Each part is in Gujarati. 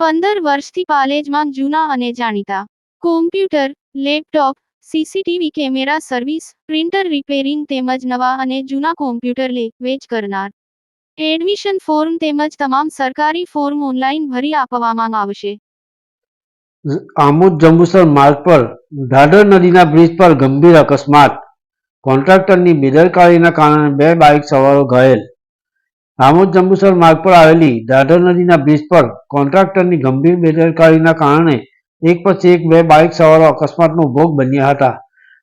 પંદર વર્ષથી પાલેજમાં જૂના અને જાણીતા. Computer laptop CCTV camera service printer repairing તેમજ નવા અને જૂના કોમ્પ્યુટર લે, વેચ કરનાર. એડમિશન ફોર્મ તેમજ તમામ સરકારી ફોર્મ ઓનલાઈન ભરી આપવામાં આવશે. આમોદ જંબુસર માર્ગ પર ઢાઢર નદીના બ્રિજ પર ગંભીર અકસ્માત. કોન્ટ્રાક્ટરની બેદરકારીના કારણે બે બાઇક સવારો ઘાયલ. આમોદ જંબુસર માર્ગ પર આવેલી દાદર નદીના બ્રિજ પર કોન્ટ્રાક્ટરની ગંભીર બેદરકારીના કારણે એક પછી એક બે બાઇક સવારો અકસ્માતનો ભોગ બન્યા હતા.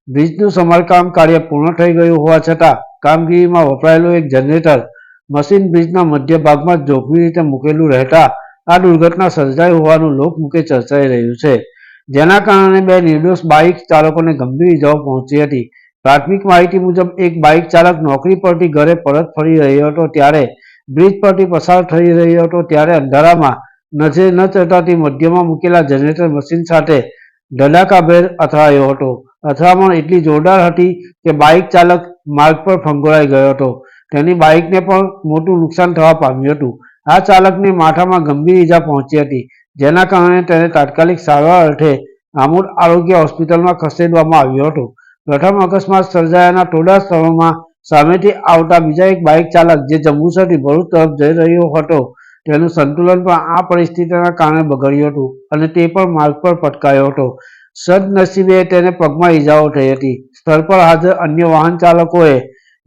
બ્રિજનું સમારકામ કાર્ય પૂર્ણ થઈ ગયું હોવા છતાં કામગીરીમાં વપરાયેલું એક જનરેટર મશીન બ્રિજના મધ્ય ભાગમાં જોખમી રીતે મૂકેલું રહેતા આ દુર્ઘટના સર્જાઈ હોવાનું લોકમુખે ચર્ચાઈ રહ્યું છે. જેના કારણે બે નિર્દોષ બાઇક ચાલકોને ગંભીર ઇજાઓ પહોંચી હતી. પ્રાથમિક માહિતી મુજબ એક બાઇક ચાલક નોકરી પરથી ઘરે પરત ફરી રહ્યો હતો ત્યારે બ્રિજ પરથી પસાર થઈ રહ્યો હતો ત્યારે અંધારામાં નજરે ન ચડતાથી મધ્યમાં મૂકેલા જનરેટર મશીન સાથે ધડાકાભેર અથડાયો હતો. અથડામણ એટલી જોરદાર હતી કે બાઇક ચાલક માર્ગ પર ફંગોળાઈ ગયો હતો. તેની બાઇકને પણ મોટું નુકસાન થવા પામ્યું હતું. આ ચાલકને માથામાં ગંભીર ઈજા પહોંચી હતી, જેના કારણે તેને તાત્કાલિક સારવાર અર્થે આમોદ આરોગ્ય હોસ્પિટલમાં ખસેડવામાં આવ્યો હતો. પ્રથમ અકસ્માત સર્જાયાના થોડા સ્થળોમાં સામેથી આવતા બીજા એક બાઇક ચાલક જે જંબુસરથી ભરૂચ તરફ જઈ રહ્યો હતો, તેનું સંતુલન પણ આ પરિસ્થિતિના કારણે બગડ્યું હતું અને તે પણ માર્ગ પર પટકાયો હતો. સદનસીબે તેને પગમાં ઈજાઓ થઈ હતી. સ્થળ પર હાજર અન્ય વાહન ચાલકોએ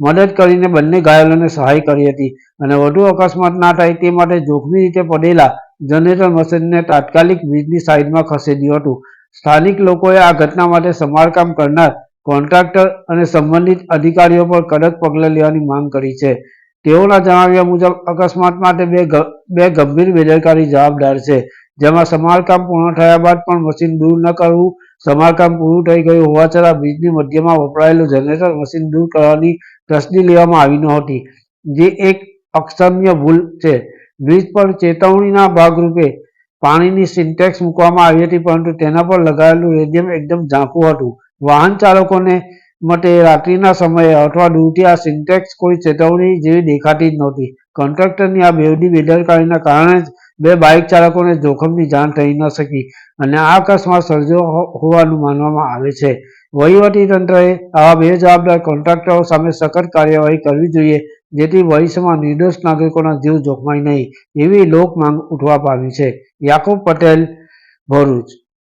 મદદ કરીને બંને ઘાયલોને સહાય કરી હતી અને વધુ અકસ્માત ના થાય તે માટે જોખમી રીતે પડેલા જનરેટર મશીનને તાત્કાલિક વીજની સાઈડમાં ખસેડ્યું હતું. સ્થાનિક લોકોએ આ ઘટના માટે સમારકામ કરનાર કોન્ટ્રાક્ટર અને સંબંધિત અધિકારીઓ પર કડક પગલાં લેવાની માંગ કરી છે. તેઓના જણાવ્યા મુજબ, અકસ્માત માટે બે બે ગંભીર બેદરકારી જવાબદાર છે, જેમાં સમારકામ પૂર્ણ થયા બાદ પણ મશીન દૂર ન કરવું, સમારકામ પૂરું થઈ ગયું હોવા છતાં બ્રિજની મધ્યમાં વપરાયેલું જનરેટર મશીન દૂર કરવાની તસ્દી લેવામાં આવી નહોતી, જે એક અક્ષમ્ય ભૂલ છે. બ્રિજ પર ચેતવણીના ભાગરૂપે પાણીની સિન્ટેક્સ મૂકવામાં આવી હતી, પરંતુ તેના પર લગાવેલું રેડિયમ એકદમ ઝાંખું હતું. વાહન ચાલકોને માટે રાત્રિના સમયે અથવા ડ્યુટી આ સિન્ટેક્સ કોઈ ચેતવણી જેવી દેખાતી જ નહોતી. કોન્ટ્રાક્ટરની આ બેવડી બેદરકારીના કારણે જ બે બાઇક ચાલકોને જોખમની જાણ થઈ ન શકી અને આ અકસ્માત સર્જો હોવાનું માનવામાં આવે છે. વહીવટી તંત્રએ આવા બેજવાબદાર કોન્ટ્રાક્ટરો સામે સખત કાર્યવાહી કરવી જોઈએ, જેથી ભવિષ્યમાં નિર્દોષ નાગરિકોના જીવ જોખમાય નહીં, એવી લોક માંગ ઉઠવા પામી છે. યાકુબ પટેલ, ભરૂચ.